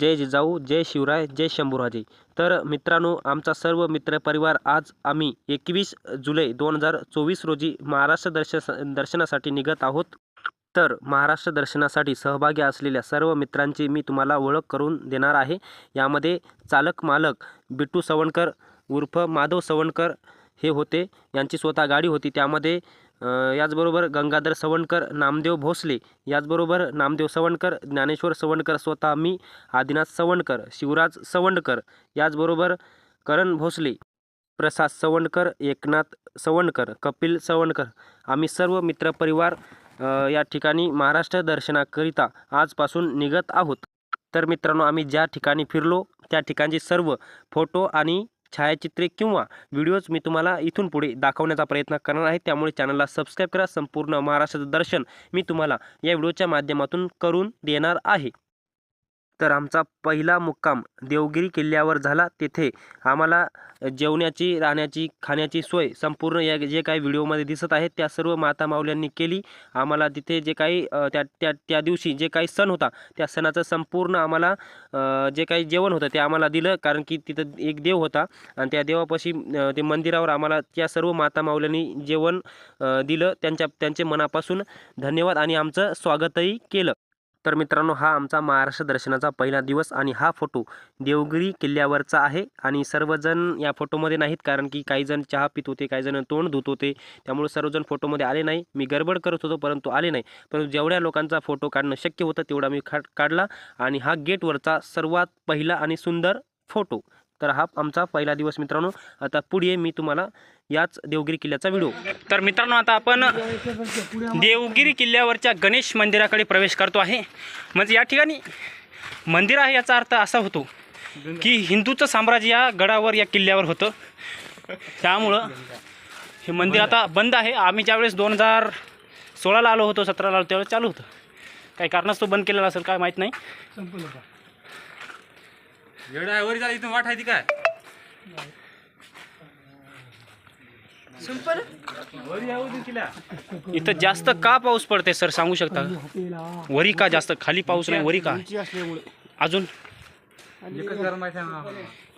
जय जिजाऊ जय शिवराय जय शंभूराजे. तर मित्रांनो आमचा सर्व मित्रपरिवार आज आम्ही एकवीस जुलै दोन हजार चोवीस रोजी महाराष्ट्र दर्श दर्शनासाठी निघत आहोत. तर महाराष्ट्र दर्शनासाठी सहभागी असलेल्या सर्व मित्रांची मी तुम्हाला ओळख करून देणार आहे. यामध्ये चालक मालक बिट्टू सवणकर उर्फ माधव सवणकर हे होते. यांची स्वतः गाडी होती. त्यामध्ये याचबरोबर गंगाधर सवणकर नामदेव भोसले याचबरोबर नामदेव सवणकर ज्ञानेश्वर सवणकर स्वतः मी आदिनाथ सवणकर शिवराज सवंडकर याचबरोबर करण भोसले प्रसाद सवणकर एकनाथ सवणकर कपिल सवणकर. आम्ही सर्व मित्रपरिवार या ठिकाणी महाराष्ट्र दर्शनाकरिता आजपासून निघत आहोत. तर मित्रांनो आम्ही ज्या ठिकाणी फिरलो त्या ठिकाणचे सर्व फोटो आणि छायाचित्रे किंवा व्हिडिओज मी तुम्हाला इथून पुढे दाखवण्याचा प्रयत्न करणार आहे. त्यामुळे चॅनलला सबस्क्राईब करा. संपूर्ण महाराष्ट्राचं दर्शन मी तुम्हाला या व्हिडिओच्या माध्यमातून करून देणार आहे. तर आमचा पहिला मुक्काम देवगिरी किल्ल्यावर झाला. तेथे आम्हाला जेवण्याची राहण्याची खाण्याची सोय संपूर्ण या जे काही व्हिडिओमध्ये दिसत आहे त्या सर्व माता माऊल्यांनी केली. आम्हाला तिथे जे काही त्या त्या त्या दिवशी जे काही सण होता त्या सणाचं संपूर्ण आम्हाला जे काही जेवण होतं ते आम्हाला दिलं. कारण की तिथं एक देव होता आणि त्या देवापाशी ते मंदिरावर आम्हाला त्या सर्व माता माऊल्यांनी जेवण दिलं. त्यांच्या त्यांचे मनापासून धन्यवाद आणि आमचं स्वागतही केलं. तर मित्रांनो हा आमचा महाराष्ट्र दर्शनाचा पहिला दिवस आणि हा फोटो देवगिरी किल्ल्यावरचा आहे. आणि सर्वजण या फोटोमध्ये नाहीत कारण की काहीजण चहा पित होते काहीजण तोंड धुत होते. त्यामुळे सर्वजण फोटोमध्ये आले नाही. मी गडबड करत होतो परंतु आले नाही. परंतु जेवढ्या लोकांचा फोटो काढणं शक्य होतं तेवढा मी खा काढला. आणि हा गेटवरचा सर्वात पहिला आणि सुंदर फोटो. तर हा आमचा पहिला दिवस मित्रांनो. आता पुढे मी तुम्हाला याच देवगिरी किल्ल्याचा व्हिडिओ. तर मित्रांनो आता आपण देवगिरी किल्ल्यावरच्या गणेश मंदिराकडे प्रवेश करतो आहे. म्हणजे या ठिकाणी मंदिर आहे याचा अर्थ असा होतो की हिंदूचं साम्राज्य या गडावर या किल्ल्यावर होतं. त्यामुळं हे मंदिर आता बंद आहे. आम्ही ज्यावेळेस दोन हजार सोळाला आलो होतो सतराला आलो त्यावेळेस चालू होतं. काही कारणास्तव बंद केलेलं असेल काय माहीत नाही. एवढा वर झाला इथून वाट आहे ती काय? इथं जास्त का पाऊस पडते सर सांगू शकता? का? वरी का जास्त? खाली पाऊस नाही वरी का? अजून?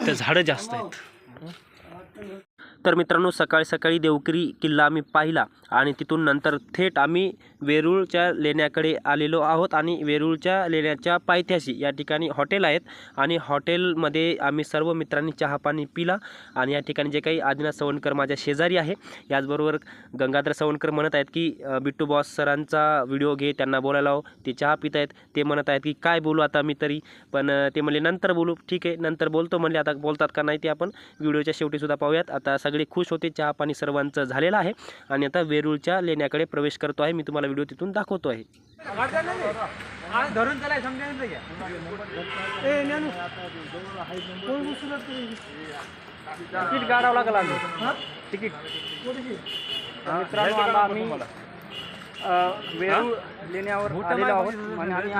तर झाडं जास्त आहेत. तर मित्रांनो सकाळी सकाळी देवगिरी किल्ला आम्ही पाहिला आणि तिथून नंतर थेट आम्ही वेरूळच्या लेण्याकडे आलेलो आहोत आणि वेरूळच्या लेण्याच्या पायथ्याशी या ठिकाणी हॉटेल आहेत आणि हॉटेलमध्ये आम्ही सर्व मित्रांनी चहा पाणी पिला आणि या ठिकाणी जे काही आदिनाथ सवणकर माझ्या शेजारी आहे याचबरोबर गंगाधर सवणकर म्हणत आहेत की बिट्टू बॉस सरांचा व्हिडिओ घे त्यांना बोलायला हो ते चहा पित आहेत ते म्हणत आहेत की काय बोलू आता मी तरी? पण ते म्हणले नंतर बोलू. ठीक आहे नंतर बोलतो म्हणले आता बोलतात का नाही ते आपण? व्हिडिओच्या शेवटीसुद्धा पाहूयात. आता सगळं खुश होते चहा पाणी सर्वांचं झालेलं आहे. आणि आता वेरूळच्या लेण्याकडे प्रवेश करतो आहे. मी तुम्हाला व्हिडिओ तिथून दाखवतो आहे. धरून तिकीट काढावं लागलं आम्ही. तिकीट. मित्रांनो आता आम्ही अ, वेरूळ लेण्यावर आलेलो आहोत. आणि आम्ही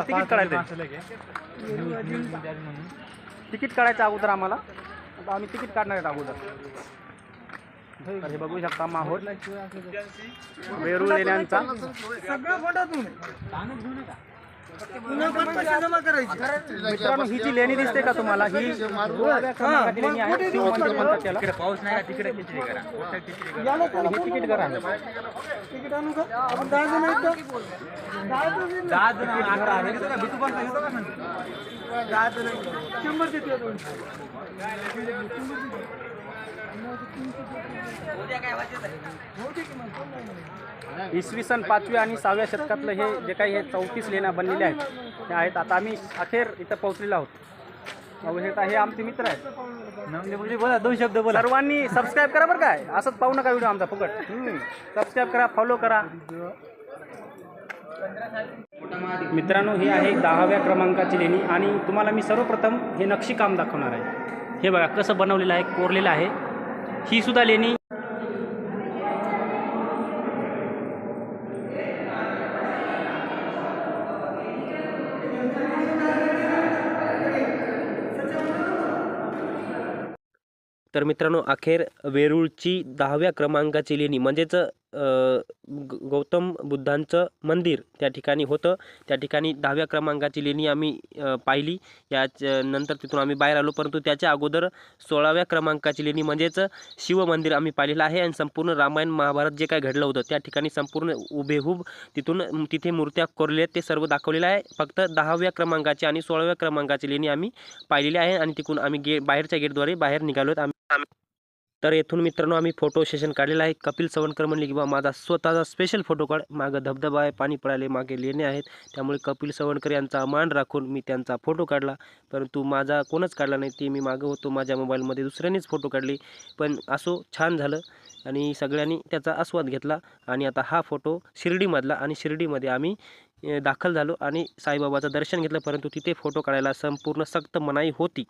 तिकीट काढायचं आहे. तिकीट काढायचं अगोदर आम्हाला. आता आम्ही तिकीट काढणार आहेत अगोदर. तर हे बघू शकता माहोल. वेरूळ लेण्यांचा मित्रांनो ही जी लेणी दिसते का तुम्हाला ही लेणी आहे. शिव मंदिर म्हणतात त्याला पाऊस नाही तिकडे खिचडी करा. मोठं खिचडी करा. आणि हे तिकीट करा. दहा जण अकरा आहे का सांगतो इसवी सन पाचव्या आणि सहाव्या शतकातलं हे जे काही हे चौतीस लेण्या बनलेल्या आहेत ते आहेत. आता आम्ही अखेर इथं पोहोचलेलो आहोत. शकता हे आमचे मित्र आहेत. म्हणजे बोला दोन शब्द बोला. सर्वांनी सबस्क्राईब करा बरं काय असंच पाहू नका व्हिडिओ आमचा फुकट. सबस्क्राईब करा फॉलो करा. मित्रांनो ही आहे दहाव्या क्रमांकाची लेणी आणि तुम्हाला मी सर्वप्रथम हे नक्षीकाम दाखवणार आहे. हे बघा कसं बनवलेलं आहे कोरलेलं आहे. ही सुद्धा लेणी तर मित्रांनो अखेर वेरूळची दहाव्या क्रमांकाची लेणी म्हणजेच गौतम बुद्धांचं मंदिर त्या ठिकाणी होतं. त्या ठिकाणी दहाव्या क्रमांकाची लेणी आम्ही पाहिली. याच नंतर तिथून आम्ही बाहेर आलो. परंतु त्याच्या अगोदर सोळाव्या क्रमांकाची लेणी म्हणजेच शिवमंदिर आम्ही पाहिलेलं आहे आणि संपूर्ण रामायण महाभारत जे काय घडलं होतं त्या ठिकाणी संपूर्ण उभेहूब तिथून तिथे मूर्त्या कोरलेल्या आहेत. ते सर्व दाखवलेलं आहे. फक्त दहाव्या क्रमांकाची आणि सोळाव्या क्रमांकाची लेणी आम्ही पाहिलेली आहे आणि तिकडून आम्ही गे बाहेरच्या गेटद्वारे बाहेर निघालो आहोत आम्ही तर येथून मित्रांनो आम्ही फोटो सेशन काढलेलं आहे. कपिल सवणकर म्हणले की बा माझा स्वतःचा स्पेशल फोटो काढ. मागं धबधबा आहे पाणी पडायला मागे लेणे आहेत. त्यामुळे कपिल सवणकर यांचा मान राखून मी त्यांचा फोटो काढला. परंतु माझा कोणच काढला नाही. ते मी मागं होतो. माझ्या मोबाईलमध्ये दुसऱ्यांनीच फोटो काढले. पण असो छान झालं. आणि सगळ्यांनी त्याचा आस्वाद घेतला. आणि आता हा फोटो शिर्डीमधला आणि शिर्डीमध्ये आम्ही दाखल झालो आणि साईबाबाचं दर्शन घेतलं. परंतु तिथे फोटो काढायला संपूर्ण सक्त मनाई होती.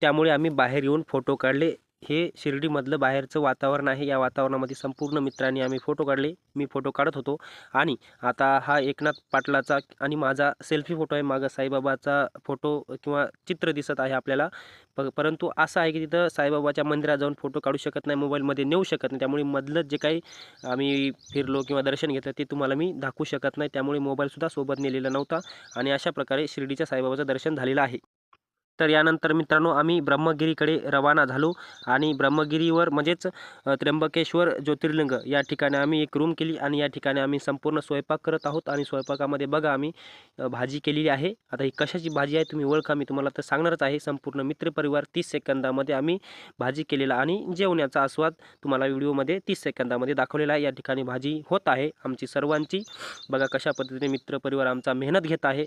त्यामुळे आम्ही बाहेर येऊन फोटो काढले. हे शिर्डीमधलं बाहेरचं वातावरण आहे. या वातावरणामध्ये संपूर्ण मित्रांनी आम्ही फोटो काढले. मी फोटो काढत होतो. आणि आता हा एकनाथ पाटलाचा आणि माझा सेल्फी फोटो आहे. मागं साईबाबाचा फोटो किंवा चित्र दिसत आहे आपल्याला. प परंतु असं आहे की तिथं साईबाबाच्या मंदिरात जाऊन फोटो काढू शकत नाही. मोबाईलमध्ये नेऊ शकत नाही. त्यामुळे मधलं जे काही आम्ही फिरलो किंवा दर्शन घेतलं ते तुम्हाला मी दाखवू शकत नाही. त्यामुळे मोबाईलसुद्धा सोबत नेलेला नव्हता. आणि अशा प्रकारे शिर्डीच्या साईबाबाचं दर्शन झालेलं आहे. तर यानंतर मित्रांनो आम्ही ब्रह्मगिरीकडे रवाना झालो आणि ब्रह्मगिरीवर म्हणजेच त्र्यंबकेश्वर ज्योतिर्लिंग या ठिकाणी आम्ही एक रूम केली आणि या ठिकाणी आम्ही संपूर्ण स्वयंपाक करत आहोत आणि स्वयंपाकामध्ये बघा आम्ही भाजी केलेली आहे. आता ही कशाची भाजी आहे तुम्ही ओळखा मी तुम्हाला तर सांगणारच आहे. संपूर्ण मित्रपरिवार तीस सेकंदामध्ये आम्ही भाजी केलेला आणि जेवण्याचा आस्वाद तुम्हाला व्हिडिओमध्ये तीस सेकंदामध्ये दाखवलेला आहे. या ठिकाणी भाजी होत आहे आमची सर्वांची. बघा कशा पद्धतीने मित्रपरिवार आमचा मेहनत घेत आहे.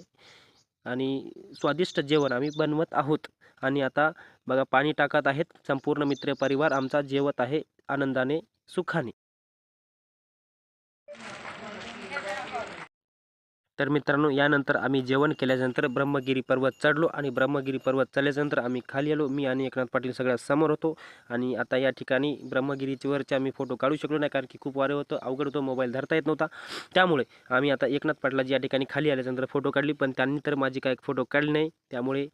आणि स्वादिष्ट जेवण आम्ही बनवत आहोत. आणि आता बघा पाणी टाकत आहेत संपूर्ण मित्र परिवार. आमचा जेवत आहे आनंदाने सुखाने. तर मित्रांनो यानंतर आम्ही जेवण केल्यानंतर ब्रह्मगिरी पर्वत चढलो आणि ब्रह्मगिरी पर्वत चढल्यानंतर आम्ही खाली आलो. मी आणि एकनाथ पाटील सगळ्यात समोर होतो आणि आता या ठिकाणी ब्रह्मगिरीवरचे आम्ही फोटो काढू शकलो नाही कारण की खूप वारे होतं अवघड होतं मोबाईल धरता येत नव्हता. त्यामुळे आम्ही आता एकनाथ पाटलाजी या ठिकाणी खाली आल्यानंतर फोटो काढली पण त्यांनी तर माझी काय फोटो काढली नाही. त्यामुळे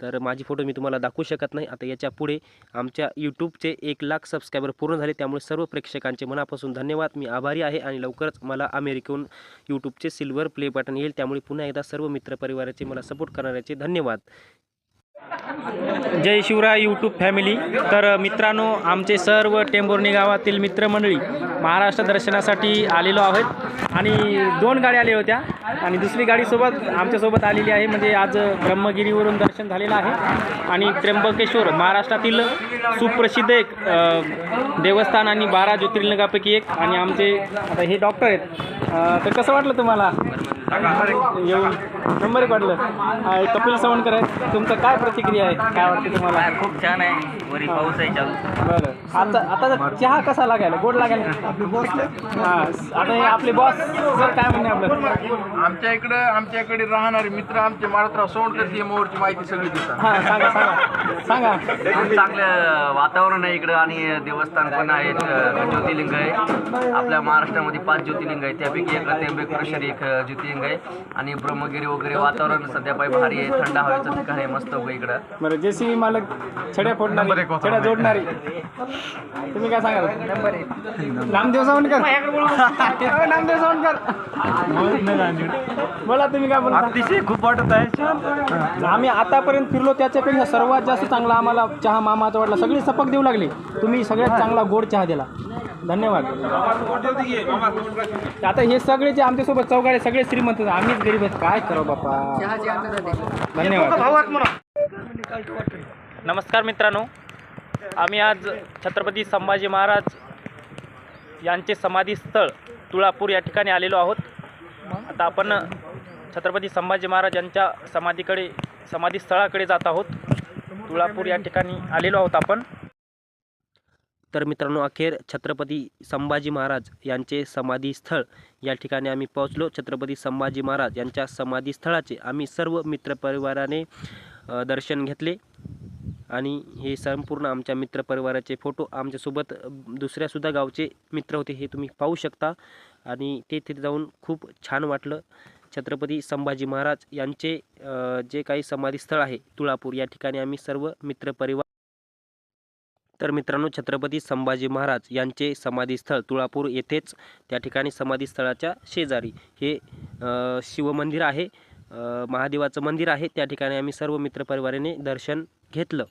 तर माझी फोटो मी तुम्हाला दाखवू शकत नाही. आता याच्यापुढे आमच्या यूट्यूबचे एक लाख सबस्क्रायबर पूर्ण झाले. त्यामुळे सर्व प्रेक्षकांचे मनापासून धन्यवाद. मी आभारी आहे आणि लवकरच मला अमेरिकेहून यूट्यूबचे सिल्वर प्ले बटन येईल. त्यामुळे पुन्हा एकदा सर्व मित्रपरिवाराचे मला सपोर्ट करणाऱ्याचे धन्यवाद. जय शिवराय यूट्यूब फॅमिली तर मित्रांनो आमचे सर्व टेंभुर्णी गावातील मित्रमंडळी महाराष्ट्र दर्शनासाठी आलेलो आहोत. आणि दोन गाड्या आल्या होत्या. आणि दुसरी गाडीसोबत आमच्यासोबत आलेली आहे. म्हणजे आज ब्रह्मगिरीवरून दर्शन झालेलं आहे. आणि त्र्यंबकेश्वर महाराष्ट्रातील सुप्रसिद्ध एक देवस्थान आणि बारा ज्योतिर्लिंगापैकी एक. आणि आमचे आता हे डॉक्टर आहेत. तर कसं वाटलं तुम्हाला? येऊन नंबर एक वाटलं. कपिल सवणकर आहे तुमचं काय प्रतिक्रिया आहे? काय वाटतं तुम्हाला? खूप छान आहे. वरी पाऊस आहे चालू. बरं. आता आता चहा कसा लागायला? गोड लागायला? हां आता हे आपले बॉस सर काय म्हणणे आपलं? आमच्या इकडं आमच्या इकडे राहणारे मित्र आमचे माळतराव सोंडकर ती मोरची माहिती सगळी देतात. हां सांगा सांगा. सांगा. खूप चांगलं वातावरण आहे इकडं आणि देवस्थान पण आहेत अ, ज्योतिर्लिंग आहे. आपल्या महाराष्ट्रामध्ये पाच ज्योतिर्लिंग आहे त्यापैकी एक त्र्यंबकेश्वर एक अ, ज्योतिर्लिंग आहे आणि ब्रह्मगिरी वगैरे वातावरण सध्या पाय भारी आहे. थंड हवेचं ठिकाण आहे मस्त वगैरे इकडं. बरं जे सी मालक छड्या फोडणारी छड्या जोडणारी. तुम्ही काय सांगाल? नामदेव सावंतकर. अहो, नामदेव सावंतकर. बोला तुम्ही काय बोला अतिशय खूप वाटत आहे. आम्ही आतापर्यंत फिरलो त्याच्यापेक्षा सर्वात जास्त चांगला आम्हाला चहा मामाचा वाटला. सगळी सपक देऊ लागली. तुम्ही सगळ्यात चांगला गोड चहा दिला. धन्यवाद. आता हे सगळे जे आमच्यासोबत चौघाडे सगळे श्रीमंत म्हणतो आम्हीच गरीब आहेत काय करो बापा? धन्यवाद. नमस्कार मित्रांनो. आम्ही आज छत्रपती संभाजी महाराज यांचे समाधीस्थळ तुळापूर या ठिकाणी आलेलो आहोत. आता आपण छत्रपती संभाजी महाराज यांच्या समाधीकडे समाधीस्थळाकडे जात आहोत. तुळापूर या ठिकाणी आलेलो आहोत आपण. तर मित्रांनो अखेर छत्रपती संभाजी महाराज यांचे समाधीस्थळ या ठिकाणी आम्ही पोहोचलो. छत्रपती संभाजी महाराज यांच्या समाधीस्थळाचे आम्ही सर्व मित्रपरिवाराने दर्शन घेतले. आणि हे संपूर्ण आमच्या मित्रपरिवाराचे फोटो आमच्यासोबत दुसऱ्यासुद्धा गावचे मित्र होते हे तुम्ही पाहू शकता. आणि ते तिथे जाऊन खूप छान वाटलं. छत्रपती संभाजी महाराज यांचे जे काही समाधीस्थळ आहे तुळापूर या ठिकाणी आम्ही सर्व मित्रपरिवार तर मित्रांनो छत्रपती संभाजी महाराज यांचे समाधीस्थळ तुळापूर येथेच त्या ठिकाणी समाधीस्थळाच्या शेजारी हे शिवमंदिर आहे. महादेवाचं मंदिर आहे. त्या ठिकाणी आम्ही सर्व मित्रपरिवाराने दर्शन घेतलं.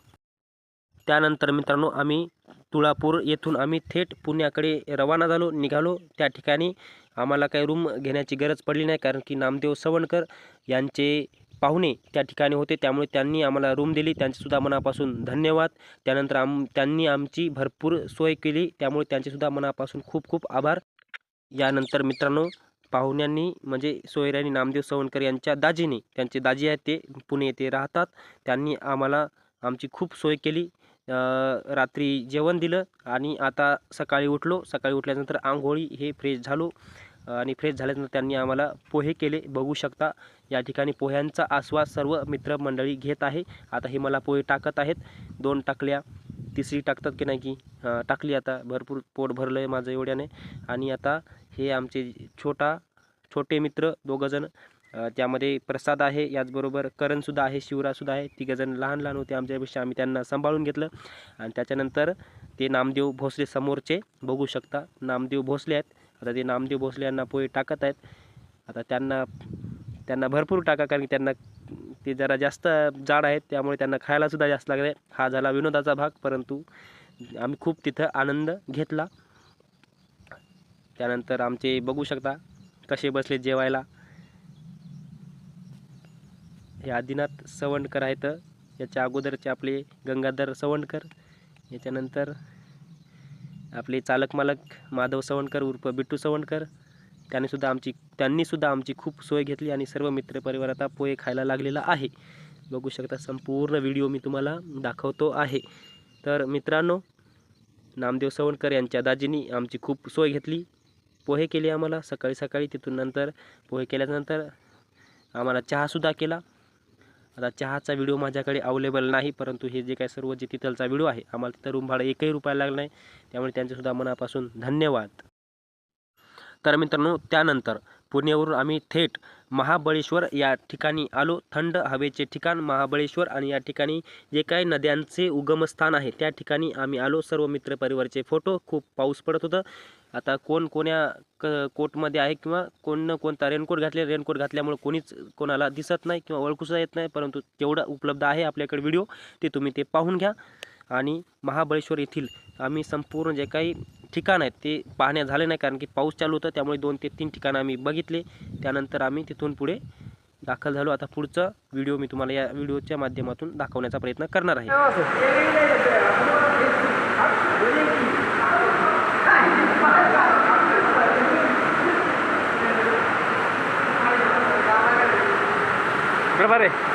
त्यानंतर मित्रांनो आम्ही तुळापूर येथून आम्ही थेट पुण्याकडे रवाना झालो निघालो. त्या ठिकाणी आम्हाला काही रूम घेण्याची गरज पडली नाही कारण की नामदेव सवणकर यांचे पाहुणे त्या ठिकाणी होते. त्यामुळे त्यांनी आम्हाला रूम दिली. त्यांचेसुद्धा मनापासून धन्यवाद. त्यानंतर आम त्यांनी आमची भरपूर सोय केली. त्यामुळे त्यांचेसुद्धा मनापासून खूप खूप आभार. यानंतर मित्रांनो पाहुण्यांनी म्हणजे सोयऱ्यांनी नामदेव सवणकर यांच्या दाजीने त्यांचे दाजी आहेत ते पुणे येथे राहतात. त्यांनी आम्हाला आमची खूप सोय केली. रात्री जेवण दिलं आणि आता सकाळी उठलो. सकाळी उठल्यानंतर आंघोळी हे फ्रेश झालो. आणि फ्रेश झाल्यानंतर त्यांनी आम्हाला पोहे केले. बघू शकता या ठिकाणी पोह्यांचा आस्वाद सर्व मित्रमंडळी घेत आहे. आता हे मला पोहे टाकत आहेत. दोन टाकल्या तिसरी टाकतात की नाही की? टाकली आता. भरपूर पोट भरलं आहे माझं एवढ्याने. आणि आता हे आमचे छोटा छोटे मित्र दोघंजण त्यामध्ये प्रसाद आहे. याचबरोबर करणसुद्धा आहे शिवरासुद्धा आहे. तिघंजण लहान लहान होते. आमच्यापेक्षा आम्ही त्यांना सांभाळून घेतलं. आणि त्याच्यानंतर ते नामदेव भोसले समोरचे बघू शकता नामदेव भोसले आहेत. आता ते नामदेव भोसले यांना पोहे टाकत आहेत. आता त्यांना त्यांना भरपूर टाका कारण की त्यांना ते जरा जास्त जाड आहेत त्यामुळे त्यांना खायलासुद्धा जास्त लागलं. आहे हा झाला विनोदाचा भाग परंतु आम्ही खूप तिथं आनंद घेतला. त्यानंतर आमचे बघू शकता कसे बसले जेवायला. हे आदिनाथ सवंडकर आहेत. याच्या अगोदरचे आपले गंगाधर सवंडकर. याच्यानंतर आपले चालक मालक माधव सवणकर उर्फ बिट्टू सवणकर त्यांनीसुद्धा आमची त्यांनीसुद्धा आमची खूप सोय घेतली आणि सर्व मित्रपरिवार आता पोहे खायला लागलेला आहे. बघू शकता संपूर्ण व्हिडिओ मी तुम्हाला दाखवतो आहे. तर मित्रांनो नामदेव सवणकर यांच्या दाजींनी आमची खूप सोय घेतली. पोहे केले आम्हाला सकाळी सकाळी तिथून नंतर पोहे केल्यानंतर आम्हाला चहासुद्धा केला. आता चहाचा व्हिडिओ माझ्याकडे अवेलेबल नाही परंतु हे जे काय सर्व जे तिथलचा व्हिडिओ आहे आम्हाला तिथं रूम भाडं एकही रुपया लागला नाही. त्यामुळे त्यांचेसुद्धा मनापासून धन्यवाद. तर मित्रांनो त्यानंतर पुण्यावरून आम्ही थेट महाबळेश्वर या ठिकाणी आलो. थंड हवेचे ठिकाण महाबळेश्वर आणि या ठिकाणी जे काही नद्यांचे उगमस्थान आहे त्या ठिकाणी आम्ही आलो. सर्व मित्रपरिवारचे फोटो खूप पाऊस पडत होतं. आता कोण कोण्या क कोटमध्ये आहे किंवा कोण कोणता रेनकोट घातले रेनकोट घातल्यामुळे कोणीच कोणाला दिसत नाही किंवा ओळखूसुद्धा येत नाही परंतु तेवढं उपलब्ध आहे आपल्याकडे व्हिडिओ ते तुम्ही ते पाहून घ्या. आणि महाबळेश्वर येथील आम्ही संपूर्ण जे काही ठिकाण आहेत ते पाहण्या झाले नाही कारण की पाऊस चालू होता त्यामुळे दोन ते तीन ठिकाणं आम्ही बघितले. त्यानंतर आम्ही तिथून पुढे दाखल झालो. आता पुढचा व्हिडिओ मी तुम्हाला या व्हिडिओच्या माध्यमातून दाखवण्याचा प्रयत्न करणार आहे. बरोबर आहे.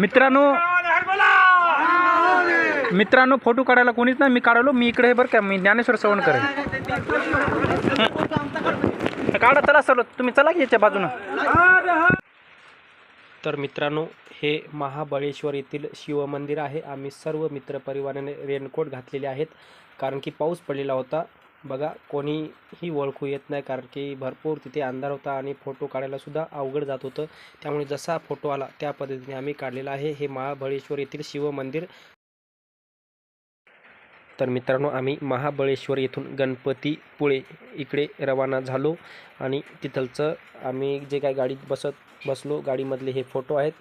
मित्रांनो मित्रांनो फोटो काढायला कोणीच नाही. मी काढलो मी इकडे आहे बरं का मी ज्ञानेश्वर सवणकर आहे हं. काढा चला सर तुम्ही चला की याच्या बाजूनं. तर मित्रांनो हे महाबळेश्वर येथील शिवमंदिर आहे. आम्ही सर्व मित्रपरिवाराने रेनकोट घातलेले आहेत. कारण की पाऊस पडलेला होता. बघा कोणीही ओळखू येत नाही कारण की भरपूर तिथे अंधार होता आणि फोटो काढायलासुद्धा अवघड जात होतं. त्यामुळे जसा फोटो आला त्या पद्धतीने आम्ही काढलेला आहे. हे महाबळेश्वर येथील शिवमंदिर तर मित्रांनो आम्ही महाबळेश्वर येथून गणपतीपुळे इकडे रवाना झालो आणि तिथलचं आम्ही जे काय गाडीत बसत बसलो गाडीमधले हे फोटो आहेत.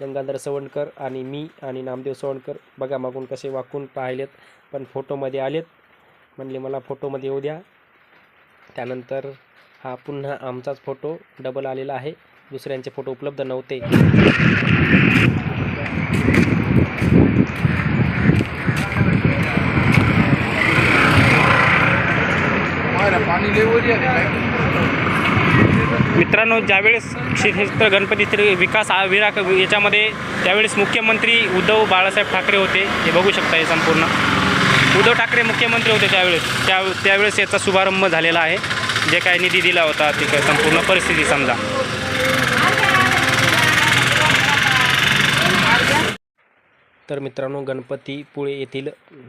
गंगाधर सवणकर आणि मी आणि नामदेव सवणकर बघा मागून कसे वाकून पाहिलेत पण फोटोमध्ये आलेत. म्हणले मला फोटोमध्ये येऊ द्या. त्यानंतर हा पुन्हा आमचाच फोटो डबल आलेला आहे. दुसऱ्यांचे फोटो उपलब्ध नव्हते. मित्रांनो ज्यावेळेस क्षेत्र गणपतीचे विकास आविरा याच्यामध्ये त्यावेळेस मुख्यमंत्री उद्धव बाळासाहेब ठाकरे होते हे बघू शकता हे संपूर्ण. उद्धव ठाकरे मुख्यमंत्री होते त्यावेळेस. त्या त्यावेळेस याचा शुभारंभ झालेला आहे. जे काय निधी दिला होता तिकडे संपूर्ण परिस्थिती समजा. तर मित्रांनो गणपतीपुळे येथील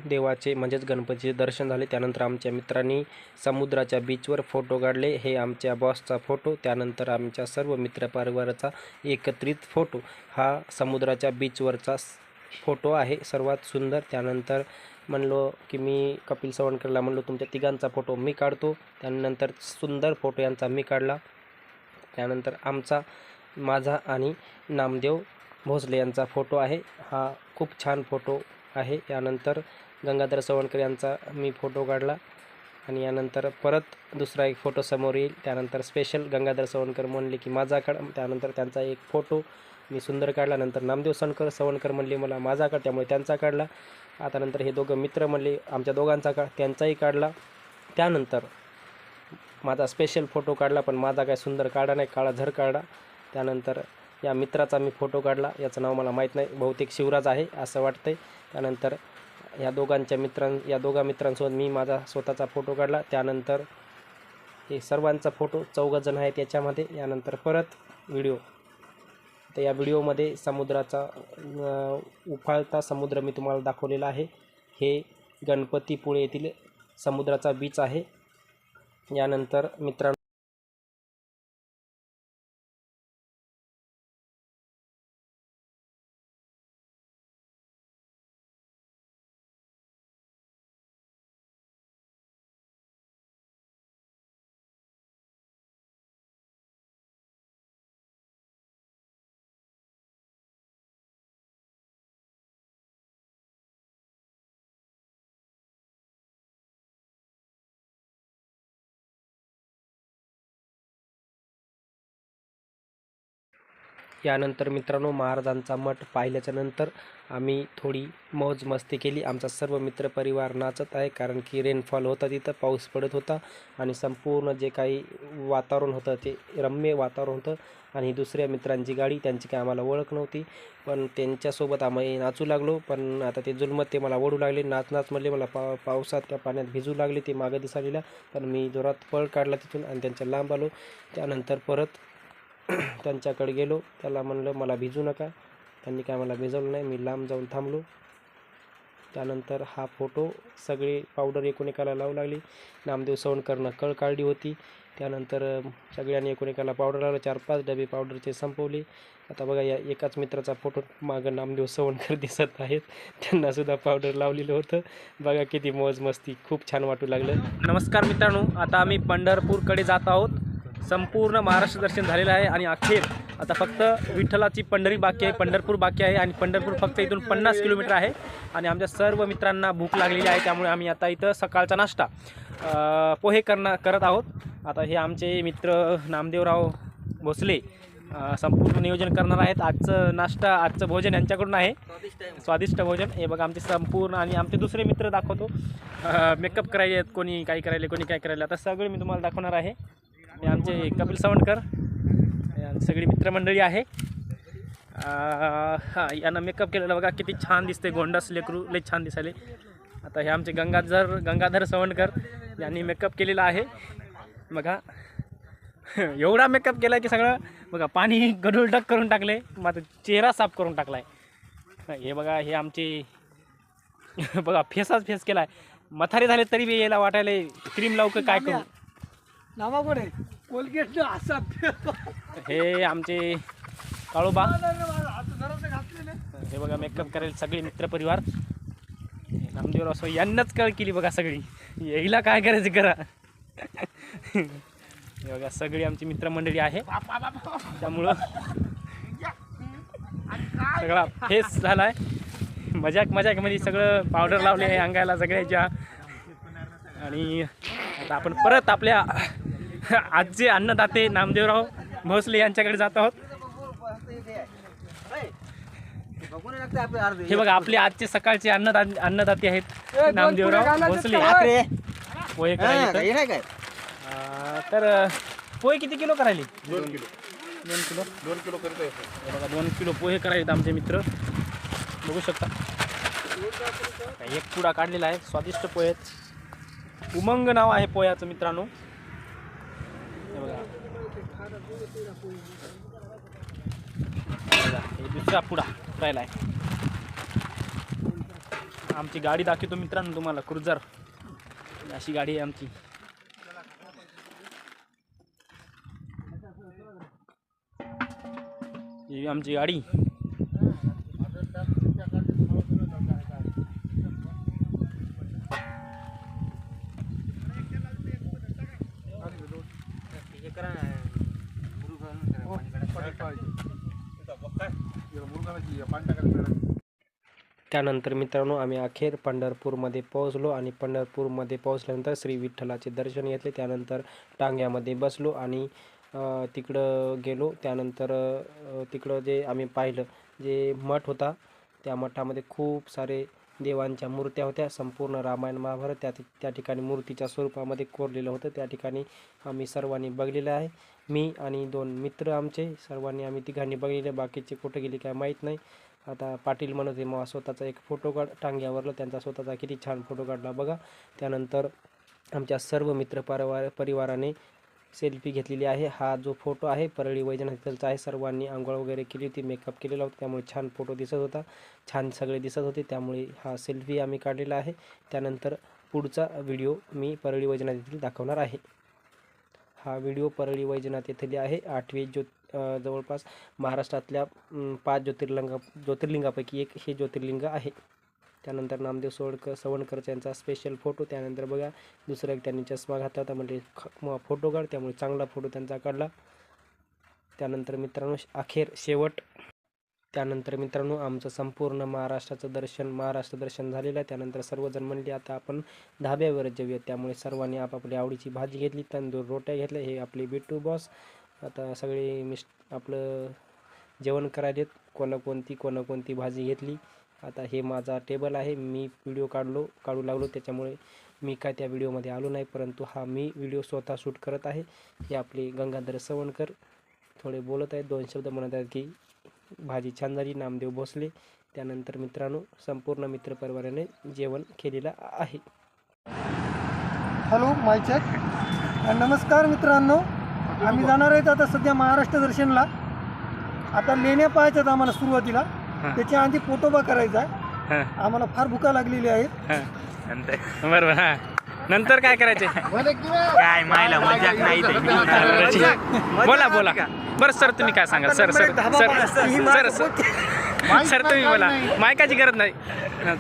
देवाचे म्हणजेच गणपतीचे दर्शन झाले. त्यानंतर आमच्या मित्रांनी समुद्राच्या बीचवर फोटो काढले. हे आमच्या बॉसचा फोटो त्यानंतर आमच्या सर्व मित्रपरिवाराचा एकत्रित फोटो हा समुद्राच्या बीचवरचा फोटो आहे. सर्वात सुंदर. त्यानंतर म्हणलो की मी कपिल सवणकरला म्हणलो तुमच्या तिघांचा फोटो मी काढतो. त्यानंतर सुंदर फोटो यांचा मी काढला. त्यानंतर आमचा माझा आणि नामदेव भोसले यांचा फोटो आहे. हा खूप छान फोटो आहे. यानंतर गंगाधर सवणकर यांचा मी फोटो काढला. आणि यानंतर परत दुसरा एक फोटो समोर येईल. त्यानंतर स्पेशल गंगाधर सवणकर म्हणले की माझा काढ. त्यानंतर त्यांचा एक फोटो मी सुंदर काढला. नंतर नामदेव सणकर सवणकर म्हणले मला माझा काढ. त्यामुळे त्यांचा काढला. आता नंतर हे दोघं मित्र म्हणले आमच्या दोघांचा का त्यांचाही काढला. त्यानंतर माझा स्पेशल फोटो काढला पण माझा काय सुंदर काढा नाही काळा झर काढा. त्यानंतर या मित्राचा मी फोटो काढला. याचं नाव मला माहीत नाही. बहुतेक शिवराज आहे असं वाटतंय. त्यानंतर या दोघांच्या मित्रां या दोघा मित्रांसोबत मी माझा स्वतःचा फोटो काढला. त्यानंतर हे सर्वांचा फोटो चौघजण आहे त्याच्यामध्ये यानंतर परत व्हिडिओ तर या व्हिडिओमध्ये समुद्राचा उफाळता समुद्र मी तुम्हाला दाखवलेला आहे. हे गणपतीपुळे येथील समुद्राचा बीच आहे. यानंतर मित्रांनो यानंतर मित्रांनो महाराजांचा मठ पाहिल्याच्या नंतर आम्ही थोडी मौज मस्ती केली. आमचा सर्व मित्रपरिवार नाचत आहे कारण की रेनफॉल होता तिथं पाऊस पडत होता आणि संपूर्ण जे काही वातावरण होतं ते रम्य वातावरण होतं आणि दुसऱ्या मित्रांची गाडी त्यांची काय आम्हाला ओळख नव्हती. पण त्यांच्यासोबत आम्ही नाचू लागलो पण आता ते जुलमत ते मला ओढू लागले. नाच नाच म्हणले मला पा पावसात त्या पाण्यात भिजू लागले ते मागं दिसायला पण मी जोरात पळ काढला तिथून आणि त्यांच्या लांब आलो. त्यानंतर परत त्यांच्याकडे गेलो. त्याला म्हणलं मला भिजू नका. त्यांनी काय मला भिजवलं नाही. मी लांब जाऊन थांबलो. त्यानंतर हा फोटो सगळे पावडर एकोणिकाला लावू लागली. नामदेव सवणकरनं कळ काढली होती. त्यानंतर सगळ्यांनी एकोणिकाला पावडर लावलं. चार पाच डबे पावडरचे संपवले. आता बघा या एकाच मित्राचा फोटो मागं नामदेव सवणकर दिसत आहेत. त्यांनासुद्धा पावडर लावलेलं होतं. बघा किती मौज मस्ती. खूप छान वाटू लागलं. नमस्कार मित्रांनो. आता आम्ही पंढरपूरकडे जात आहोत. संपूर्ण महाराष्ट्र दर्शन झालेलं आहे आणि अखेर आता फक्त विठ्ठलाची पंढरी बाकी आहे पंढरपूर बाकी आहे आणि पंढरपूर फक्त इथून पन्नास किलोमीटर आहे. आणि आमच्या सर्व मित्रांना भूक लागलेली आहे त्यामुळे आम्ही आता इथं सकाळचा नाश्ता पोहे करणार करत आहोत. आता हे आमचे मित्र नामदेवराव भोसले संपूर्ण नियोजन करणार आहेत. आजचं नाश्ता आजचं भोजन यांच्याकडून आहे. स्वादिष्ट भोजन. हे बघा आमचे संपूर्ण आणि आमचे दुसरे मित्र दाखवतो. मेकअप करायले आहेत कोणी काय करायले कोणी काय करायला. आता सगळे मी तुम्हाला दाखवणार आहे. हे आमचे कपिल आमची सगळी मित्रमंडळी आहे. हां यांना मेकअप केलेला बघा किती छान दिसते गोंडास लेकरू लई छान दिसायले. आता हे आमचे गंगाधर गंगाधर सवणकर यांनी मेकअप केलेला आहे. बघा एवढा मेकअप केला की सगळं बघा पाणी गडुलटक करून टाकले माझा चेहरा साफ करून टाकला आहे हे बघा हे आमचे बघा फेसाच फेस केला आहे मथारे झाले तरी बी यायला वाटायला क्रीम लावू का काय करू? नावा कोण आहे कोलगेट असा हे आमचे काळोबा. हे बघा मेकअप करायला सगळे मित्रपरिवार नामदेवराव असो यांनाच कळ केली बघा सगळी. यायला काय करायचं करा. हे बघा सगळी आमची मित्रमंडळी आहे. त्यामुळं सगळा फेस झाला आहे मजाक मजाकमध्ये सगळं पावडर लावले आहे अंगाला सगळ्याच्या. आणि आता आपण परत आपल्या आजचे अन्नदाते नामदेवराव भोसले यांच्याकडे जात आहोत. हे बघा आपले आजचे सकाळचे अन्नदा अन्नदाते आहेत नामदेवराव भोसले. पोहे करायचे अं, तर पोहे किती किलो करायले? दोन किलो. दोन किलो? दोन किलो करत आहे. हे बघा दोन किलो पोहे करायचे आमचे मित्र. बघू शकता. एक पुडा काढलेला आहे स्वादिष्ट पोहे आहेत. उमंग नाव आहे पोह्याचं मित्रांनो. हे बघा. दुसरा पुडा राहिला आहे. आमची गाडी दाखवतो मित्रांनो तुम्हाला क्रुझर. अशी गाडी आहे आमची. ही आमची गाडी. त्यानंतर मित्रांनो आम्ही अखेर पंढरपूरमध्ये पोहोचलो आणि पंढरपूरमध्ये पोहोचल्यानंतर श्री विठ्ठलाचे दर्शन घेतले. त्यानंतर टांग्यामध्ये बसलो आणि तिकडं गेलो. त्यानंतर तिकडं जे आम्ही पाहिलं जे मठ होता त्या मठामध्ये खूप सारे देवांच्या मूर्त्या होत्या. संपूर्ण रामायण महाभारत त्या त्या ठिकाणी मूर्तीच्या स्वरूपामध्ये कोरलेलं होतं. त्या ठिकाणी आम्ही सर्वांनी बघलेलं आहे. मी आणि दोन मित्र आमचे सर्वांनी आम्ही तिघांनी बघलेले बाकीचे कुठे गेले काय माहीत नाही. आता पाटील म्हणत होते मग स्वतःचा एक फोटो काढ. टांग्यावरला त्यांचा स्वतःचा किती छान फोटो काढला. बघा त्यानंतर आमच्या सर्व मित्र परिवार परिवाराने सेल्फी घेतलेली आहे. हा जो फोटो आहे परळी वैजनाथचा आहे. सर्वांनी आंघोळ वगैरे केली होती मेकअप केलेला होता. त्यामुळे छान फोटो दिसत होता. छान सगळे दिसत होते. त्यामुळे हा सेल्फी आम्ही काढलेला आहे. त्यानंतर पुढचा व्हिडिओ मी परळी वैजनाथ येथील दाखवणार आहे. हा व्हिडिओ परळी वैजनाथ येथील आहे. आठवे ज्योत जवळपास महाराष्ट्रातल्या पाच ज्योतिर्लिंगा ज्योतिर्लिंगापैकी एक हे ज्योतिर्लिंग आहे. त्यानंतर नामदेव सोडकर सवणकर यांचा स्पेशल फोटो त्यानंतर बघा दुसरा एक त्यांनी चष्मा घातला होता म्हणजे ख- म- फोटो काढ त्यामुळे चांगला फोटो त्यांचा काढला. त्यानंतर मित्रांनो अखेर शेवट. त्यानंतर मित्रांनो आमचं संपूर्ण महाराष्ट्राचं दर्शन महाराष्ट्र दर्शन झालेलं आहे. त्यानंतर सर्वजण म्हणले आता आपण धाब्यावर जेऊया. त्यामुळे सर्वांनी आपापली आवडीची भाजी घेतली तंदूर रोट्या घेतल्या. हे आपले बिट्टू बॉस आता सगळे मिस आपलं जेवण करायलेत कोणाकोणती कोणाकोणती भाजी घेतली. आता हे माझा टेबल आहे मी व्हिडिओ काढलो काढू लागलो त्याच्यामुळे मी काय त्या व्हिडिओमध्ये आलो नाही परंतु हा मी व्हिडिओ स्वतः शूट करत आहे. हे आपले गंगाधर सवणकर थोडे बोलत आहेत दोन शब्द म्हणत आहेत की भाजी छान झाली नामदेव भोसले. त्यानंतर मित्रांनो संपूर्ण मित्रपरिवाराने जेवण केलेलं आहे. हॅलो मायचॅक नमस्कार मित्रांनो. आम्ही जाणार आहेत आता सध्या महाराष्ट्र दर्शनला. आता लेण्या पाहायच्या आहेत आम्हाला सुरुवातीला. त्याच्या आधी पोटोबा करायचा आहे. आम्हाला फार भुका लागलेली आहेत. बरोबर हां. नंतर काय करायचे? काय मायला मजाक नाही बोला बोला. बरं सर तुम्ही काय सांगा? Sir sir. सर सर तुम्ही बोला. मायकाची गरज नाही.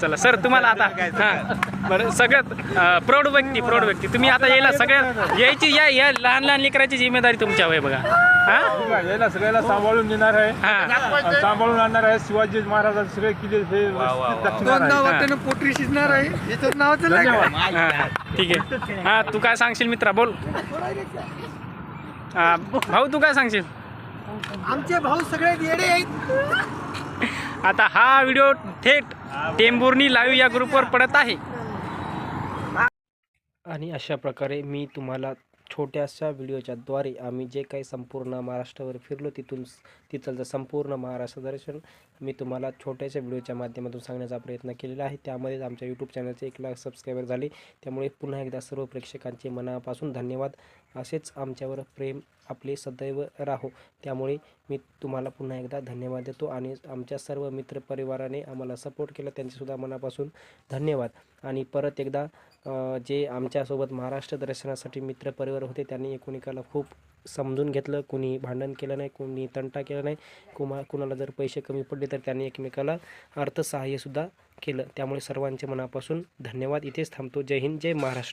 चला. सर तुम्हाला आता हां. बरं सगळ्यात प्रौढ व्यक्ती प्रौढ व्यक्ती. तुम्ही आता यायला सगळ्यात यायची या या लहान लहान लेकराची जिम्मेदारी तुमच्या आहे बघा. हां? याला सगळ्याला सांभाळून देणार आहे. हां. सांभाळून आणणार आहे. शिवाजी महाराजांचे सगळे किल्ले हे दोन पोटरी शिजणार आहे. नावाचं हां ठीक आहे. हां तू काय सांगशील मित्रा? बोल. हां भाऊ तू काय सांगशील? आमचे भाऊ सगळे येडे आहेत. आता हा व्हिडिओ थेट टेंभुर्णी लाईव्ह या ग्रुपवर पडत आहे. आणि अशा प्रकारे मी तुम्हाला छोट्याशा व्हिडिओच्या द्वारे आम्ही जे काही संपूर्ण महाराष्ट्रावर फिरलो तिथून स- तिथलं संपूर्ण महाराष्ट्र दर्शन मी तुम्हाला छोट्याशा व्हिडिओच्या माध्यमातून सांगण्याचा प्रयत्न केलेला आहे. त्यामध्येच आमच्या यूट्यूब चॅनलचे एक लाख सबस्क्रायबर झाले. त्यामुळे पुन्हा एकदा सर्व प्रेक्षकांचे मनापासून धन्यवाद. असेच आमच्यावर प्रेम आपले सदैव राहो. त्यामुळे मी तुम्हाला पुन्हा एकदा धन्यवाद देतो आणि आमच्या सर्व मित्रपरिवाराने आम्हाला सपोर्ट केला. त्यांचेसुद्धा मनापासून धन्यवाद. आणि परत एकदा जे आमच्यासोबत महाराष्ट्र दर्शनासाठी मित्रपरिवार होते त्यांनी एकूणिकाला खूप समजून घेतलं. कुणी भांडण केलं नाही कुणी तंटा केला नाही. कुमा कुणाला जर पैसे कमी पडले तर त्यांनी एकमेकाला अर्थसहाय्यसुद्धा केलं. त्यामुळे सर्वांचे मनापासून धन्यवाद. इथेच थांबतो. जय हिंद जय महाराष्ट्र.